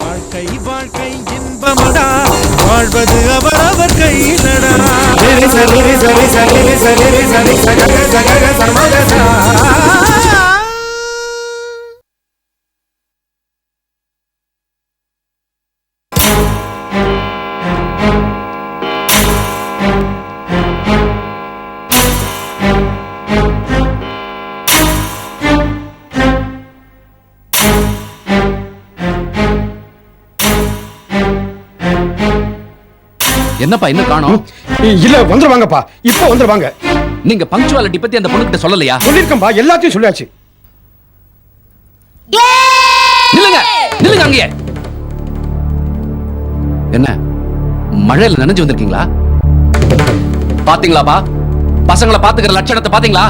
வாழ்க்கை வாழ்க்கை இன்பமடா. வாழ்வது அவரவர் கையிலடா சரி சரி சரி சரி சரி சரி சகக சகக சமகசா என்னப்பா இன்னும் காணோம்? இல்ல வந்துருவாங்கப்பா. இப்போ வந்துருவாங்க. நீங்க பங்க்சுவாலிட்டி பத்தி அந்த பொண்ணுகிட்ட சொல்லலையா? சொல்லிருக்கேன்பா எல்லாத்தையும் சொல்லியாச்சு. நில்லுங்க நில்லுங்க அங்கேயே. என்ன மழையில நனைஞ்சு வந்திருக்கீங்களா? பாத்தீங்களாப்பா? பசங்களை பாத்துக்கிற லட்சணத்தை பாத்தீங்களா?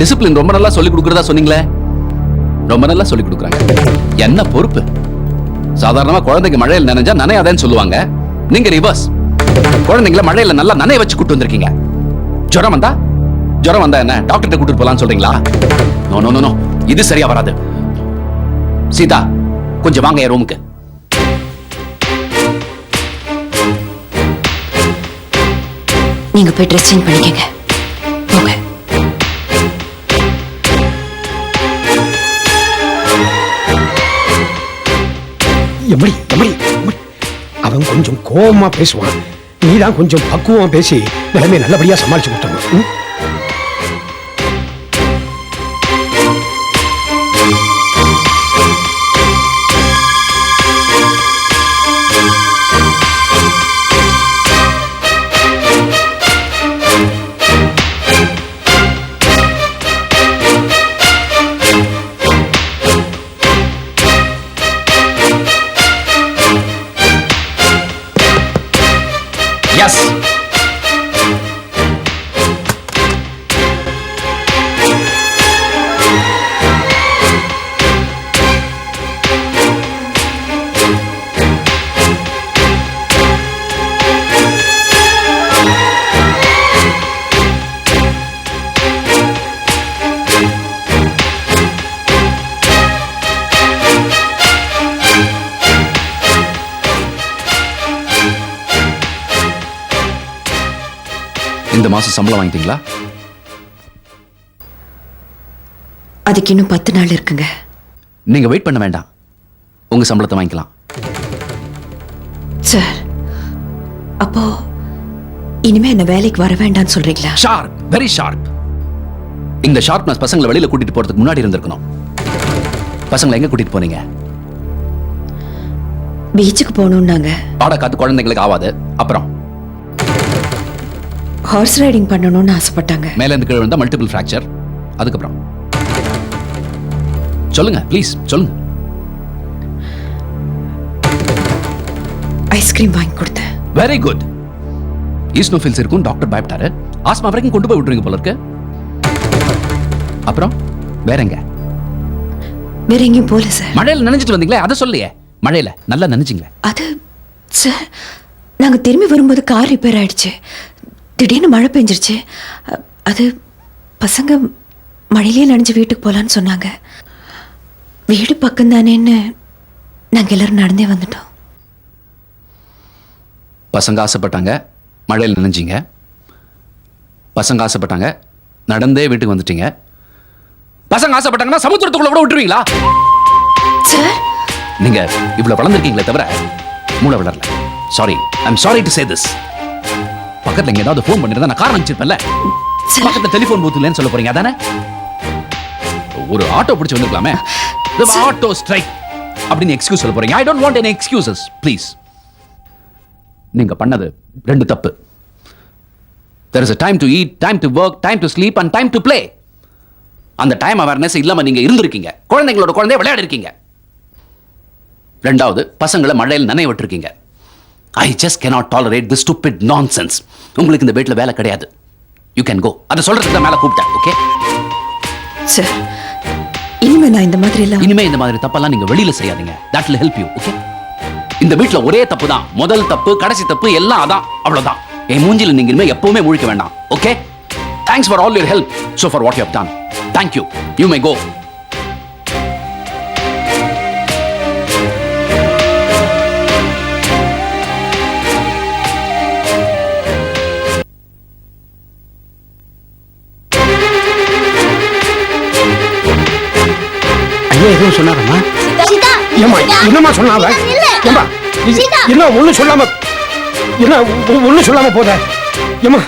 டிசிப்ளின் ரொம்ப நல்லா சொல்லி கொடுக்கறதா சொன்னீங்களே. ரொம்ப நல்லா சொல்லி கொடுக்குறாங்க. என்ன பொறுப்பு? சாதாரணமா குழந்தைங்க மழையில நனைஞ்சா நனையாதேன்னு சொல்லுவாங்க. நீங்க ரிவர்ஸ் குழந்தைங்கள மழையில நல்லா நனைய வச்சு கூட்டு வந்திருக்கீங்க. ஜுரம் வந்தா? ஜுரம் வந்தா என்ன? டாக்டர்கிட்ட கூட்டிட்டு போலாம்னு சொல்றீங்களா? நோ நோ நோ நோ இது சரியா வராது. சீதா கொஞ்சம் வாங்க என் ரூமுக்கு நீங்க போய் ட்ரெஸ் சேஞ்ச் பண்ணிக்கங்க. போங்க. எம்மடி எம்மடி எம்மடி. அவன் கொஞ்சம் கோபமா பேசுவான். நீதான் கொஞ்சம் பக்குவமா பேசி நிலைமை நல்லபடியா சமாளிச்சு கொடுத்தணும் மாசம் சம்பளம் வாங்கிட்டீங்களா? அதுக்கு இன்னும் பத்து நாள் இருக்குங்க. நீங்க வெயிட் பண்ண வேண்டாம். உங்க சம்பளத்தை வாங்கிக்கலாம். சார் அப்போ இனிமே இந்த வேலைக்கு வர வேண்டாம்னு சொல்றீங்களா? ஷார்ப் வெரி ஷார்ப் இந்த ஷார்ப்னஸ் பசங்களை வெளியில கூட்டிட்டு போறதுக்கு முன்னாடி இருந்திருக்கணும். பசங்களை எங்க கூட்டிட்டு போனீங்க? பீச்சுக்கு போகணும்னாங்க. பாட காத்து குழந்தைங்களுக்கு ஆவாது. அப்புறம்? ஹார்ஸ் ரைடிங் பண்ணணும்னு ஆசைப்பட்டாங்க. மேல இருந்து கீழே விழுந்தா மல்டிபிள் ஃபிராக்சர் அதுக்கப்புறம். சொல்லுங்க ப்ளீஸ் சொல்லுங்க. ஐஸ்கிரீம் வாங்கி கொடுத்தேன். வெரி குட் ஈஸ்னோஃபில்ஸ் இருக்கும் டாக்டர் பயப்பட்டாரு. ஆஸ்மா வரைக்கும் கொண்டு போய் விட்டுருங்க போல இருக்கு. அப்புறம் வேற எங்க? வேற எங்கேயும் போல சார் மழையில நினைச்சிட்டு வந்தீங்களே அதை சொல்லியே. மழையில நல்லா நினைச்சிங்களே அது சார் நாங்க திரும்பி வரும்போது கார் ரிப்பேர் ஆயிடுச்சு. திடீர்னு மழை பெஞ்சிருச்சு. அது பசங்க மழையிலே நனைஞ்சு வீட்டுக்கு போலான்னு சொன்னாங்க. வீடு பக்கம் தானேன்னு நாங்க எல்லாரும் நடந்தே வந்துட்டோம். பசங்க ஆசைப்பட்டாங்க மழையில் நினைஞ்சீங்க. பசங்க ஆசைப்பட்டாங்க நடந்தே வீட்டுக்கு வந்துட்டீங்க. பசங்க ஆசைப்பட்டாங்கன்னா சமுத்திரத்துக்குள்ள கூட விட்டுருவீங்களா? சார்? நீங்க இவ்வளவு வளர்ந்துருக்கீங்களே தவிர மூளை வளரல. Sorry I'm sorry to say this பக்கத்துல இங்க ஏதாவது ஃபோன் பண்ணிருந்தா நான் காரணம் வச்சிருப்பேன்ல சார் பக்கத்துல டெலிஃபோன் பூத் இல்லைன்னு சொல்ல போறீங்க அதானே? ஒரு ஆட்டோ பிடிச்சு வந்திருக்கலாமே. ஆட்டோ ஸ்ட்ரைக் அப்படின்னு எக்ஸ்கியூஸ் சொல்ல போறீங்க. I don't want any excuses please நீங்க பண்ணது ரெண்டு தப்பு. There is a time to eat time to work time to sleep and time to play அந்த டைம் அவேர்னஸ் இல்லாம நீங்க இருந்திருக்கீங்க. குழந்தைங்களோட குழந்தைய விளையாடி இருக்கீங்க ரெண்டாவது பசங்களை மழையில் நனைய விட்டுருக்கீங்க. I just cannot tolerate this stupid nonsense. உங்களுக்கு இந்த வீட்டில் வேலை கிடையாது. யூ கேன் கோ அதை சொல்றதுக்கு தான் மேலே கூப்பிட்டேன் ஓகே சார் இனிமே நான் இந்த மாதிரி எல்லாம் இனிமே இந்த மாதிரி தப்பெல்லாம் நீங்க வெளியில செய்யாதீங்க. That will help you okay இந்த வீட்ல ஒரே தப்பு தான். முதல் தப்பு கடைசி தப்பு எல்லாம் அதான். அவ்வளவுதான். என் மூஞ்சில நீங்க இனிமே எப்பவுமே முழிக்க வேண்டாம் okay thanks for all your help so for what you have done thank you you may go ஏம்மா என்னம்மா சொன்னாவ சீதா. என்ன ஒண்ணும் சொல்லாம என்ன ஒ- ஒண்ணும் சொல்லாம போத? ஏம்மா.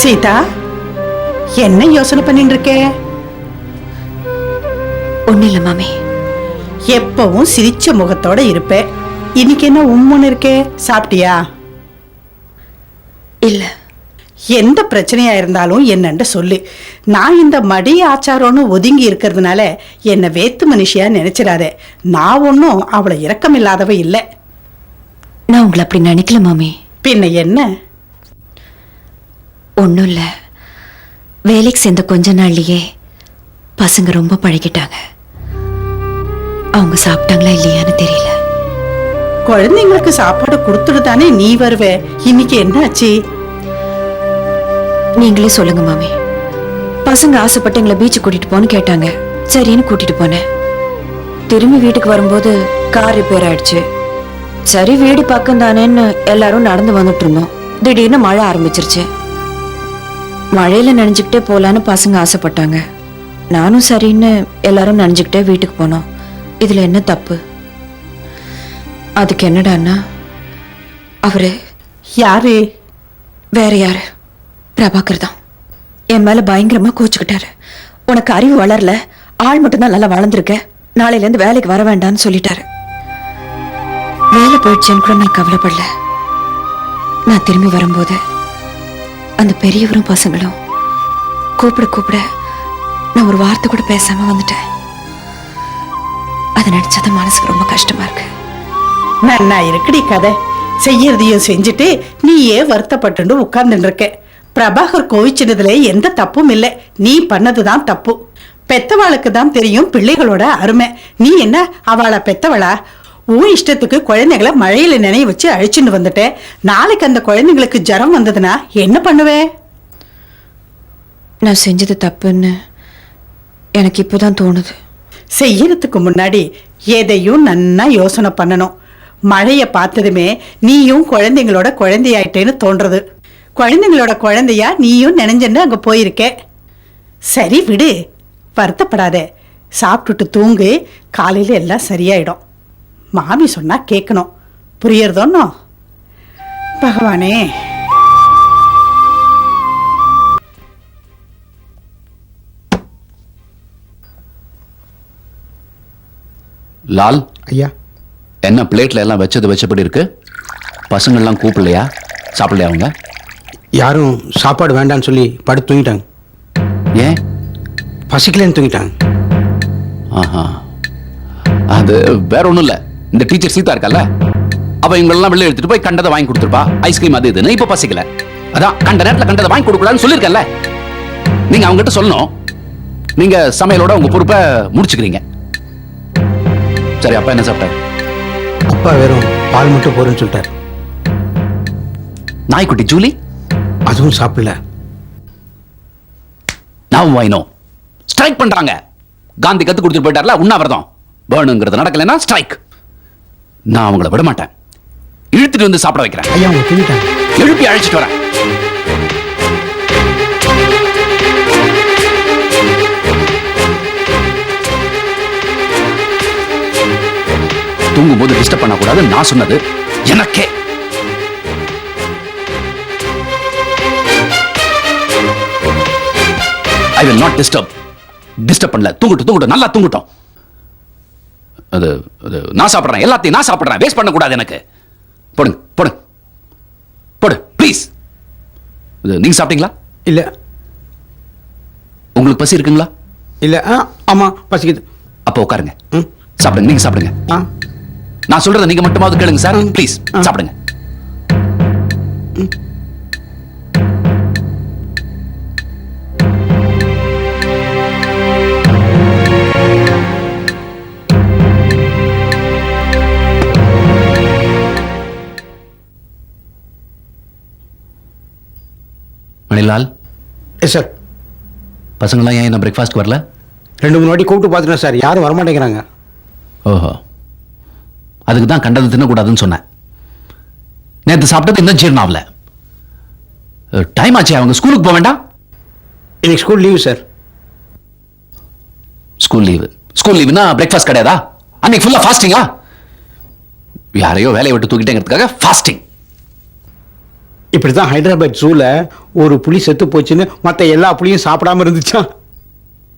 சீதா என்ன யோசனை பண்ணிட்டு இருக்கே? ஒன்றும் இல்லை மாமி. எப்பவும் சிரிச்ச முகத்தோட இருப்பே. இன்னைக்கு என்ன உம்முன்னு இருக்கே? சாப்பிட்டியா? இல்லை. எந்த பிரச்சனையா இருந்தாலும் என்னன்னு சொல்லு. நான் இந்த மடி ஆச்சாரம்னு ஒதுங்கி இருக்கிறதுனால என்னை வேத்து மனுஷியா நினைச்சிடாதே. நான் ஒன்றும் அவளை இரக்கமில்லாதவ இல்லை. நான் உங்களை அப்படி நினைக்கல மாமி. பின்ன என்ன? ஒன்றும் இல்லை. வேலைக்கு சேர்ந்த கொஞ்ச நாள்லயே பசங்க ரொம்ப பழகிட்டாங்க. அவங்க சாப்பிட்டாங்களா இல்லையான்னு தெரியல. குழந்தைங்களுக்கு சாப்பாடு கொடுத்துட்டு தானே நீ வருவே? இன்னைக்கு என்ன ஆச்சு நீங்களே சொல்லுங்க மாமி. பசங்க ஆசைப்பட்டு எங்களை பீச்சு கூட்டிட்டு போன்னு கேட்டாங்க. சரின்னு கூட்டிட்டு போனேன். திரும்பி வீட்டுக்கு வரும்போது கார் ரிப்பேர் ஆயிடுச்சு. சரி வீடு பக்கம் தானேன்னு எல்லாரும் நடந்து வந்துட்டு இருந்தோம். திடீர்னு மழை ஆரம்பிச்சிருச்சு. மழையில நனைஞ்சுக்கிட்டே போலான்னு பசங்க ஆசைப்பட்டாங்க. நானும் சரின்னு எல்லாரும் நனைஞ்சுக்கிட்டே வீட்டுக்கு போனோம். இதுல என்ன தப்பு? அதுக்கு என்னடான்னா அவரு யாரு? வேற யாரு? பிரபாகர் தான். என் மேல பயங்கரமா கோச்சுக்கிட்டாரு. உனக்கு அறிவு வளரல ஆள் மட்டும்தான் நல்லா வளர்ந்துருக்க நாளையில இருந்து வேலைக்கு வர வேண்டாம்னு சொல்லிட்டாரு. வேலை போயிடுச்சேன்னு கூட நான் கவலைப்படல. நான் திரும்பி வரும்போது அந்த பெரியவரும் பசங்களும் கூப்பிட கூப்பிட நான் ஒரு வார்த்தை கூட பேசாம வந்துட்டேன். அதை நினைச்சதான் மனசுக்கு ரொம்ப கஷ்டமா இருக்கு. நன்னா இருக்குடி கதை. செய்யறதையும் செஞ்சுட்டு நீயே வருத்தப்பட்டு உட்கார்ந்துட்டு இருக்க பிரபாகர் கோவிச்சினதுல எந்த தப்பும் இல்லை. நீ பண்ணதுதான் தப்பு. பெத்தவாளுக்கு தான் தெரியும் பிள்ளைகளோட அருமை. நீ என்ன அவளை பெத்தவளா? உன் இஷ்டத்துக்கு குழந்தைகளை மழையில நினைய வச்சு அழிச்சுட்டு வந்துட்ட. நாளைக்கு அந்த குழந்தைங்களுக்கு ஜரம் வந்ததுன்னா என்ன பண்ணுவே? நான் செஞ்சது தப்புன்னு எனக்கு இப்போதான் தோணுது. செய்யறதுக்கு முன்னாடி எதையும் நன்னா யோசனை பண்ணணும். மழையை பார்த்ததுமே நீயும் குழந்தைங்களோட குழந்தையாயிட்டேன்னு தோன்றது. குழந்தைங்களோட குழந்தையா நீயும் நினைஞ்சன்னு அங்கே போயிருக்க. சரி விடு வருத்தப்படாத. சாப்பிட்டுட்டு தூங்கு காலையில் எல்லாம் சரியாயிடும். மாமி சொன்னால் கேட்கணும் புரியறதோன்னோ பகவானே. லால் ஐயா. என்ன பிளேட்ல எல்லாம் வச்சது வச்சபடி இருக்கு? பசங்கள்லாம் கூப்பிடலையா? சாப்பிடலையா அவங்க? யாரும் சாப்பாடு வேண்டாம்னு சொல்லி படுத்து தூங்கிட்டாங்க. ஏன்? பசிக்கலன்னு தூங்கிட்டாங்க. ஆஹா. அது வேற ஒண்ணும் இல்ல. இந்த டீச்சர் சீதா இருக்கல்ல? அவ இவங்களெல்லாம் வெளில எடுத்துட்டு போய் கண்டதை வாங்கி கொடுத்துருப்பா. ஐஸ்கிரீம் அது இதுன்னு இப்ப பசிக்கல. அதான் கண்ட நேரத்துல கண்டதை வாங்கி கொடுக்கலான்னு சொல்லியிருக்கல நீங்க அவங்ககிட்ட சொல்லணும். நீங்க சமையலோட உங்க பொறுப்பை முடிச்சுக்கிறீங்க. சரி அப்பா என்ன சாப்பிட்டாரு? அப்பா வெறும் பால் மட்டும் போறேன்னு சொல்லிட்டாரு. நாய்க்குட்டி ஜூலி? அதுவும் சாப்பிடல. நான் வைனோ ஸ்ட்ரைக் பண்றாங்க. காந்தி கத்து கொடுத்துட்டு போயிட்டார்ல உண்ணாவிரதம். வேணுங்கிறது நடக்கலைன்னா ஸ்ட்ரைக் நான் அவங்கள விட மாட்டேன் இழுத்துட்டு வந்து சாப்பிட வைக்கிறேன். ஐயா அவங்க எழுப்பி அழைச்சிட்டு வரேன். தூங்கும் போது டிஸ்டர்ப் பண்ணக்கூடாது. நான் சொன்னது எனக்கே. I will not disturb disturb பண்ணல. தூங்கட்டும் தூங்கட்டும். நல்லா தூங்கட்டும். அது அது நான் சாப்பிட்றேன். எல்லாத்தையும் நான் சாப்பிட்றேன். வேஸ்ட் பண்ணக்கூடாது எனக்கு. போடுங்க போடுங்க. போடு ப்ளீஸ் இது நீங்க சாப்பிட்டீங்களா? இல்ல. உங்களுக்கு பசி இருக்குங்களா? இல்ல ஆ ஆமா பசிக்குது. அப்போ உட்காருங்க. சாப்பிடுங்க நீங்க சாப்பிடுங்க. ஆ. நான் சொல்றதை நீங்க மட்டுமாவது கேளுங்க சார். ப்ளீஸ் சாப்பிடுங்க. மணிலால் எஸ் சார் பசங்களாம் ஏன் என்ன பிரேக்ஃபாஸ்ட் வரல? ரெண்டு மூணு வாட்டி கூப்பிட்டு பார்த்துட்டேன் சார் யாரும் வரமாட்டேங்கிறாங்க. ஓஹோ. அதுக்கு தான் கண்டது தின்னக்கூடாதுன்னு சொன்னேன். நேற்று சாப்பிட்டது இன்னும் ஜீரணம் ஆகல டைம் ஆச்சு அவங்க ஸ்கூலுக்கு போக வேண்டாம்? இன்னைக்கு school leave sir school leave school லீவுனா breakfast கிடையாதா? அன்னைக்கு ஃபுல்லா ஃபாஸ்டிங்கா யாரையோ வேலையை விட்டு தூக்கிட்டேங்கிறதுக்காக ஃபாஸ்டிங் இப்படி தான் ஹைதராபாத் ஜூவில் ஒரு புலி செத்து போச்சுன்னு மற்ற எல்லா புலியும் சாப்பிடாம இருந்துச்சா?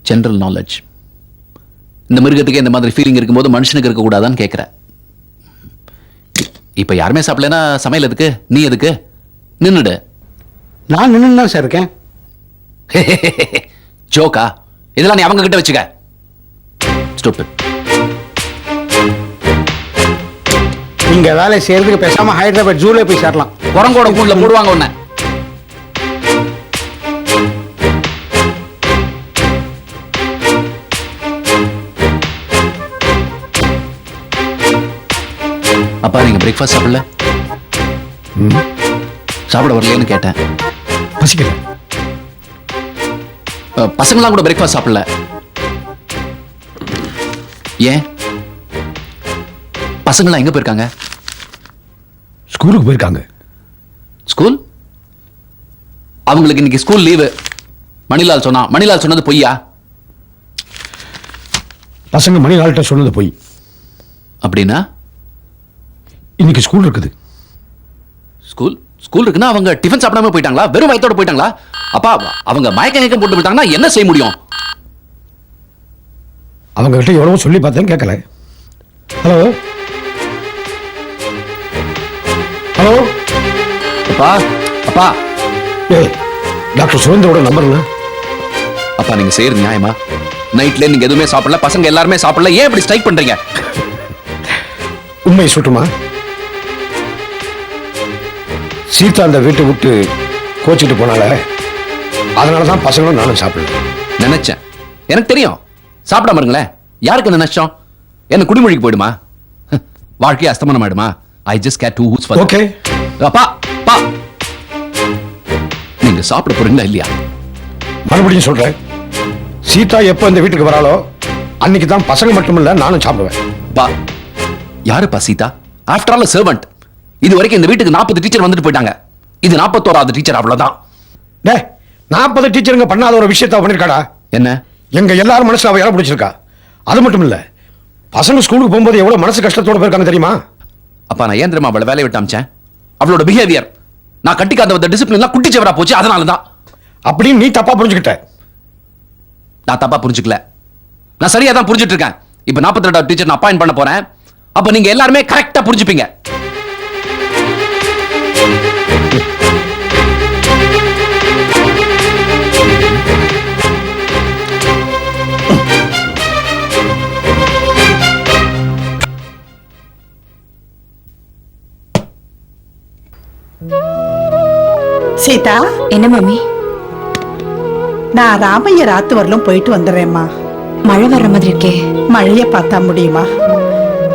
ஜெனரல் நாலேஜ் இந்த மிருகத்துக்கு இந்த மாதிரி ஃபீலிங் இருக்கும்போது மனுஷனுக்கு இருக்கக்கூடாதான்னு கேட்குறேன் இப்போ யாருமே சாப்பிடலன்னா சமையல் எதுக்கு? நீ எதுக்கு? நின்னுடு. நான் நின்று தான் சார் இருக்கேன். ஜோக்கா இதெல்லாம் நீ அவங்க கிட்ட வச்சுக்க. ஸ்டூபிட் நீங்க வேலை செய்யறதுக்கு பேசாம ஹைதராபாத் ஜூல போய் சேரலாம். குரங்கோட கூண்டுல போடுவாங்க உன்னை. அப்பா நீங்க பிரேக்ஃபாஸ்ட் சாப்பிடல? சாப்பிட வரலையேன்னு கேட்டேன். பசிக்கல. பசங்களாம் கூட பிரேக்ஃபாஸ்ட் சாப்பிடல. ஏன்? பசங்களாம் எங்க போயிருக்காங்க? ஸ்கூலுக்கு போயிருக்காங்க. ஸ்கூல்? அவங்களுக்கு இன்னைக்கு ஸ்கூல் லீவு. மணிலால் சொன்னா மணிலால் சொன்னது பொய்யா? பசங்க மணி நாள்கிட்ட சொன்னது போய். அப்படின்னா? இன்னைக்கு ஸ்கூல் இருக்குது. ஸ்கூல் ஸ்கூல் இருக்குன்னா அவங்க டிஃபன் சாப்பிடாம போயிட்டாங்களா? வெறும் வயித்தோட போயிட்டாங்களா? அப்பா அவங்க மயக்க மயக்கம் போட்டு விட்டாங்கன்னா என்ன செய்ய முடியும்? அவங்க கிட்ட எவ்வளவோ சொல்லி பார்த்தேன் கேட்கல. ஹலோ ஹலோ அப்பா அப்பா. ஏய் டாக்டர் சுரேந்தரோட நம்பர் என்ன? அப்பா நீங்க செய்யறது நியாயமா? நைட்ல நீங்க எதுவுமே சாப்பிடல பசங்க எல்லாருமே சாப்பிடல. ஏன் இப்படி ஸ்ட்ரைக் பண்றீங்க? உண்மையை சொல்லட்டுமா? சீதா அந்த வீட்டை விட்டு கோச்சிட்டு போனால அதனால தான் பசங்களும் நானும் சாப்பிடல நினைச்சேன். எனக்கு தெரியும். சாப்பிடாம இருங்களேன். யாருக்கு இந்த நஷ்டம்? என்ன குடிமொழிக்கு போயிடுமா? வாழ்க்கையை அஸ்தமனம் ஆயிடுமா I just got to choose okay அப்பா அப்பா நீங்க சாப்பிட போறீங்களா இல்லையா? மறுபடியும் சொல்றேன். சீதா எப்போ இந்த வீட்டுக்கு வராளோ அன்னைக்கு தான் பசங்க மட்டுமில்ல நானும் சாப்பிடுவேன். பா. யாருப்பா சீதா? ஆஃப்டர் ஆல் சர்வெண்ட் இது வரைக்கும் இந்த வீட்டுக்கு நாற்பது டீச்சர் வந்துட்டு போயிட்டாங்க. இது நாற்பத்தோராவது டீச்சர் அவ்வளவுதான். டே நாற்பது டீச்சருங்க பண்ணாத ஒரு விஷயத்த பண்ணிருக்காடா? என்ன? எங்க எல்லாரும் மனசுல அவ இடம் பிடிச்சிருக்கா? அது மட்டும் இல்ல பசங்க ஸ்கூலுக்கு போகும்போது எவ்வளவு மனசு கஷ்டத்தோட போயிருக்காங்க தெரியுமா? அப்பா நான் ஏன் தெரியுமா அவளை வேலையை விட்டு அமிச்சேன்? அவளோட பிஹேவியர் நான் கட்டிக்காத டிசிப்ளின்லாம் குட்டிச்சவரா போச்சு அதனால தான் அப்படின்னு நீ தப்பா புரிஞ்சுக்கிட்ட. நான் தப்பா புரிஞ்சுக்கல. நான் சரியா தான் புரிஞ்சுட்டு இருக்கேன். இப்போ நாற்பத்தி ரெண்டாவது டீச்சர் நான் அப்பாயிண்ட் பண்ண போறேன். அப்ப நீங்க எல்லாருமே கரெக்டா புரிஞ்சுப்பீங்க. சீதா? என்ன மாமி? நான் ராமையர் ஆத்து வரலும் போயிட்டு வந்துடுறேம்மா. மழை வர்ற மாதிரி இருக்கே. மழைய பார்த்தா முடியுமா?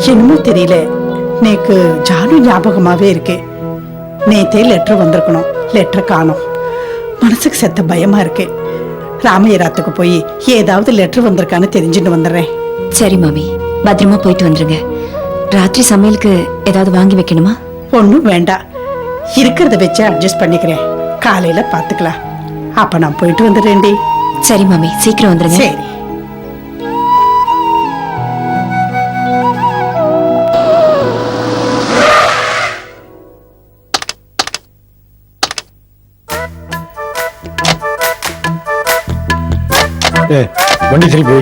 என்னமோ தெரியல. நேக்கு ஜானு ஞாபகமாவே இருக்கு. நேத்தே லெட்டர் வந்திருக்கணும். லெட்டர் காணோம். மனசுக்கு செத்த பயமா இருக்கு. ராமையராத்துக்கு போய் ஏதாவது லெட்டர் வந்திருக்கான்னு தெரிஞ்சுட்டு வந்துடுறேன். சரி மாமி. பத்திரமா போயிட்டு வந்துருங்க. ராத்திரி சமையலுக்கு ஏதாவது வாங்கி வைக்கணுமா? ஒன்றும் வேண்டாம். இருக்கிறத வச்சு அட்ஜஸ்ட் பண்ணிக்கிறேன். காலையில பாத்துக்கலாம். அப்ப நான் போயிட்டு வந்துடுறேன்டி. சரி மாமி. சீக்கிரம் வந்துருங்க. சரி. வண்டி திருப்பி வை.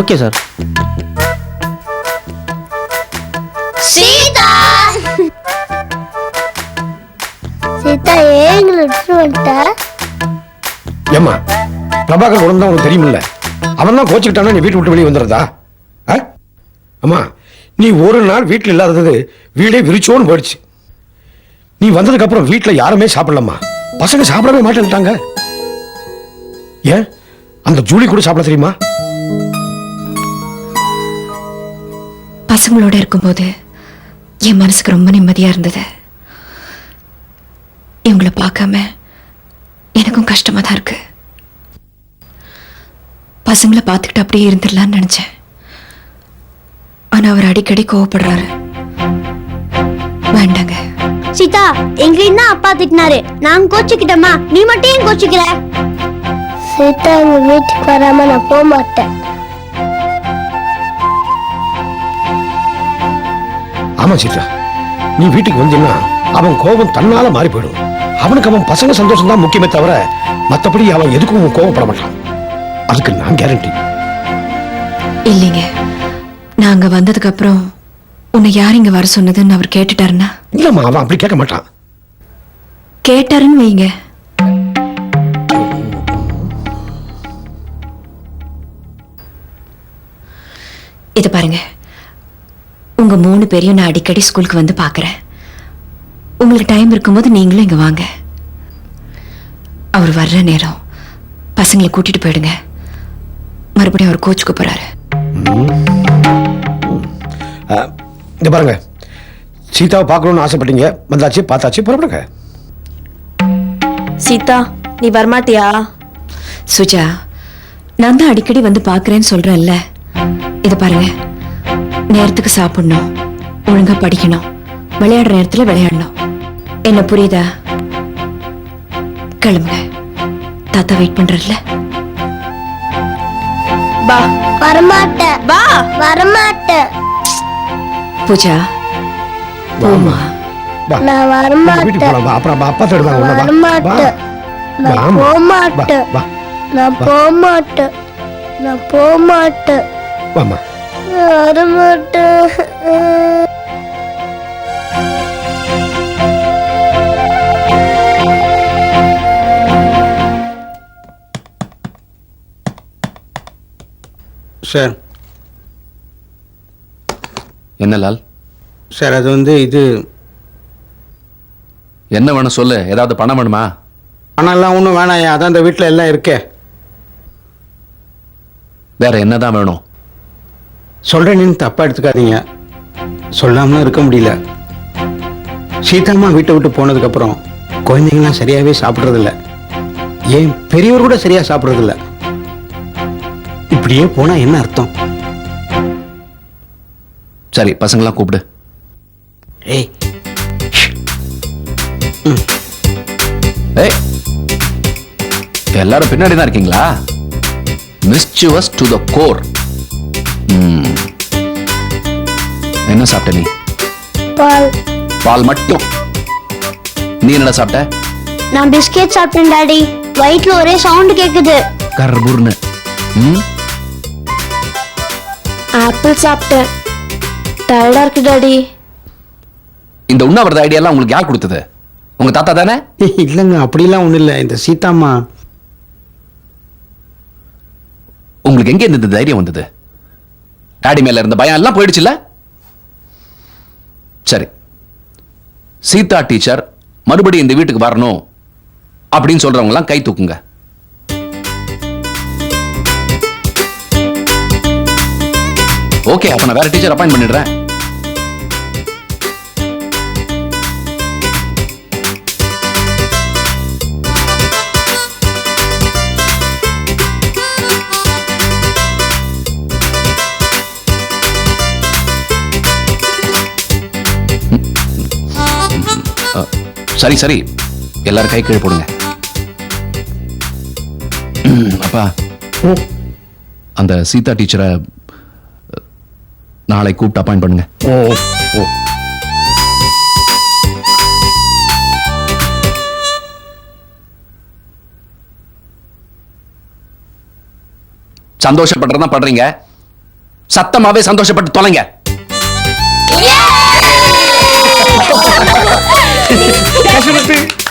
Okay sir. சீதா! சீதா ஏன் எங்களை விட்டு வந்துட்ட? ஏம்மா பிரபாகர் உடம்பு தான் உனக்கு தெரியுமில்ல. அவன் தான் கோச்சுக்கிட்டானா நீ வீட்டு விட்டு வெளியே வந்துடுறதா? ஆ? அம்மா நீ ஒரு நாள் வீட்டில் இல்லாதது வீடே விரிச்சோன்னு போயிடுச்சு. நீ வந்ததுக்கு அப்புறம் வீட்டில் யாருமே சாப்பிடலம்மா. பசங்க சாப்பிடவே மாட்டேன்ட்டாங்க. ஏன்? அந்த ஜூலி கூட சாப்பிட தெரியுமா? பசங்களோட இருக்கும்போது என் மனசுக்கு ரொம்ப நிம்மதியா இருந்தது. இவங்கள பார்க்காம எனக்கும் கஷ்டம் தான் இருக்கு. பசங்களை பார்த்துக்கிட்டு அப்படியே இருந்துடலான்னு நினைச்சேன். ஆனா அவர் அடிக்கடி கோவப்படுறாரு. வேண்டாங்க. சீதா தான் அப்பா திட்டினாரு? நாங்க கோச்சுக்கிட்டோமா நீ மட்டும் ஏன் கோச்சுக்கிற? சீதா எங்க வீட்டுக்கு வராம நான் போக மாட்டேன். ஆமா சீதா நீ வீட்டுக்கு வந்தீங்கன்னா அவன் கோபம் தன்னால மாறி போயிடும். அவனுக்கு அவன் பசங்க சந்தோஷம் தான் முக்கியமே தவிர மத்தபடி அவன் எதுக்கும் கோவப்பட மாட்டான். அதுக்கு நான் கேரண்டி இல்லைங்க. நாங்க வந்ததுக்கு அப்புறம் உன்னை யார் இங்க வர சொன்னதுன்னு அவர் கேட்டுட்டாருன்னா? இல்லம்மா அவன் அப்படி கேட்க மாட்டான். கேட்டாருன்னு வைங்க. இது பாருங்க. உங்க மூணு பேரையும் நான் அடிக்கடி ஸ்கூலுக்கு வந்து பார்க்கறேன் உங்களுக்கு டைம் இருக்கும்போது நீங்களும் இங்க வாங்க. அவர் வர்ற நேரம் பசங்களை கூட்டிட்டு போயிடுங்க. மறுபடியும் அவர் கோச்சுக்கு போறாரு. இந்த பாருங்க. சீதாவை பார்க்கணும்னு ஆசைப்பட்டீங்க. வந்தாச்சு பார்த்தாச்சு புறப்படுங்க. சீதா நீ வரமாட்டியா? சுஜா நான் தான் அடிக்கடி வந்து பார்க்கறேன்னு சொல்றேன்ல. இது பாருங்க நேரத்துக்கு சாப்பிடணும். ஒழுங்கா படிக்கணும். விளையாடுற நேரத்துல விளையாடணும். என்ன புரியுதா? கிளம்புங்க. தாத்தா வெயிட் பண்றதுல வரமாட்டேன். வரமாட்டேன். பூஜா போமா வா. நான் வரமாட்டேன். அப்புறம் அப்பா- தேடுவாங்க. நான் வாம்மா. போக மாட்டேன் வா, நான் போக மாட்டேன் நான் போக வாம்மா வரமாட்டேன் சார். என்ன லால்? சார் அது வந்து இது என்ன வேணும் சொல்லு. ஏதாவது பணம் வேணுமா? பணம்லாம் ஒன்றும் வேணாம் அதான் இந்த வீட்டில் எல்லாம் இருக்கே. வேற என்னதான் வேணும்? சொல்கிறேன்னு தப்பாக எடுத்துக்காதீங்க. சொல்லாமலும் இருக்க முடியல. சீதாம்மா வீட்டை விட்டு போனதுக்கப்புறம் குழந்தைங்களாம் சரியாகவே சாப்பிட்றதில்ல. ஏன் பெரியவர் கூட சரியாக சாப்பிட்றதில்ல. இப்படியே போனால் என்ன அர்த்தம்? சரி பசங்களாம் கூப்பிடு. ஏய். ஏய். எல்லாரும் பின்னாடி தான் இருக்கீங்களா? மிஸ்சுவஸ் டு த கோர் என்ன சாப்பிட்ட நீ? பால். பால் மட்டும். நீ என்னடா சாப்பிட்ட? நான் பிஸ்கெட் சாப்பிட்டேன் டாடி. வயிற்றுல ஒரே சவுண்ட் கேக்குது. கர்பூர்னு. ம்? ஆப்பிள் சாப்பிட்டேன். டயர்டா இருக்கு டாடி. இந்த உண்ணாவிரத ஐடியாலாம் உங்களுக்கு யார் கொடுத்தது? உங்க தாத்தா தானே? இல்லைங்க அப்படிலாம் ஒன்றும் இல்லை. இந்த சீதாம்மா. உங்களுக்கு எங்க இருந்து இந்த தைரியம் வந்தது? டாடி மேல இருந்த பயம் எல்லாம் போயிடுச்சுல்ல? சரி. சீதா டீச்சர் மறுபடியும் இந்த வீட்டுக்கு வரணும் அப்படின்னு சொல்றவங்க எல்லாம் கை தூக்குங்க. ஓகே அப்ப நான் வேற டீச்சர் அப்பாயின் பண்ணிடுறேன். சரி சரி. எல்லாரும் கை கீழே போடுங்க. அப்பா. அந்த சீதா டீச்சரை நாளை கூப்பிட்டு அப்பாயின் பண்ணுங்க. ஓ ஓ. சந்தோஷப்படுறதா படுறீங்க. சத்தமாவே சந்தோஷப்பட்டு தொலைங்க. Hasn't it been?